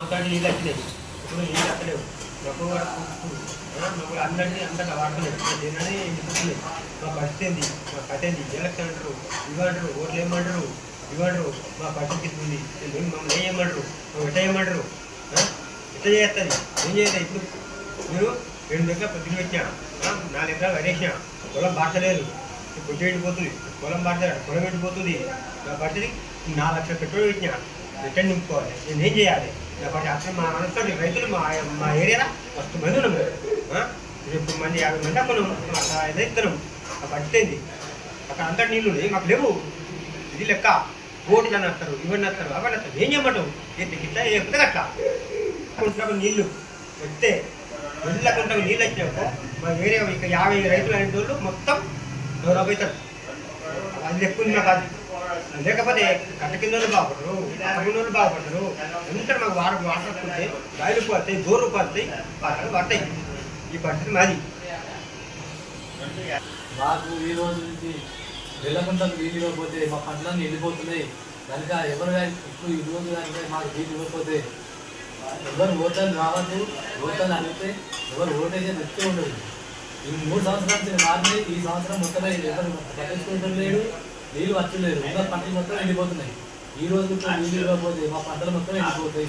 ఒకటి నీళ్ళు వచ్చినాయి ఇప్పుడు నీళ్ళు అందరినీ అంతగా వాడుతున్నాయి జనాన్ని మా పరిస్థితి ఏంది? మా కథ ఏంది? ఎలక్షన్ అంటారు. ఇవ్వంటారు ఓట్లు ఏమంటారు? ఇవ్వంటారు మా పరిస్థితి ఉంది మమ్మల్ని ఏం చేయమంటారు మేము చేయమంటారు చేస్తుంది ఏం చేయాలి ఇప్పుడు? మీరు రెండు దగ్గర పొద్దున పెట్టినా. నాలుగు ఎకరాలు వరేసినా పొలం బాటలేదు పొద్దు ఎండిపోతుంది. పొలం బాటలేదు పొలం ఎండిపోతుంది. నా పరిస్థితి నాలుగు లక్షల పెట్రోల్ పెట్టినా. రిటర్న్ నింపుకోవాలి. నేను ఏం చేయాలి? లేకపోతే అసలు మా అనుకోండి రైతులు మా మా ఏరియాలో మస్తు మంది ఉన్నాం ఆ? ఇప్పుడు మంది యాభై మంది అక్కడ అట్లా ఇస్తున్నాం ఆ పరిస్థితి అక్కడ అంతా నీళ్ళు ఉన్నాయి మాకు లేవు. ఇది లెక్క. ఓటు అని వస్తారు ఇవన్నీ వస్తారు అవన్నీ వస్తారు. ఏం చేయమంటావు? ఇట్లా ఏ అట్లా కుంటకు నీళ్ళు వస్తే వెళ్ళకుంటకు నీళ్ళు వచ్చినప్పుడు మా ఏరియా ఇక యాభై రైతులు అనేటోళ్ళు మొత్తం డెవలప్ అవుతారు. అది ఎక్కువ ఉంది అది లేకపోతే కట్ట కింద బాగుపడరు పక్కన వాళ్ళు బాగుపడరు మాకు వారం వాటర్ వస్తుంటే గాయలు పడతాయి బోర్లు పడతాయి పాటలు పడతాయి. ఈ పరిస్థితి మాది. మాకు ఈ రోజు నుంచి వెళ్ళకుండా నీళ్ళు ఇవ్వకపోతే మా పంటలన్నీ వెళ్ళిపోతున్నాయి కనుక ఎవరు ఇప్పుడు ఈ రోజు కనుక మాకు నీళ్ళు ఇవ్వకపోతే ఎవరు ఓటర్లు రావద్దు ఓటర్లు అడిగితే ఎవరు ఓటేసే వ్యక్తి ఉండదు ఈ మూడు సంవత్సరాలు నుంచి మారినాయి ఈ సంవత్సరం మొత్తం ఎవరు పట్టించుకుంటూ లేడు. నీళ్ళు వచ్చలేదు. ఉన్న పంటలు మొత్తం ఎండిపోతున్నాయి. ఈ రోజు నీళ్ళు ఇవ్వకపోతే మా పంటలు మొత్తం ఎండిపోతాయి.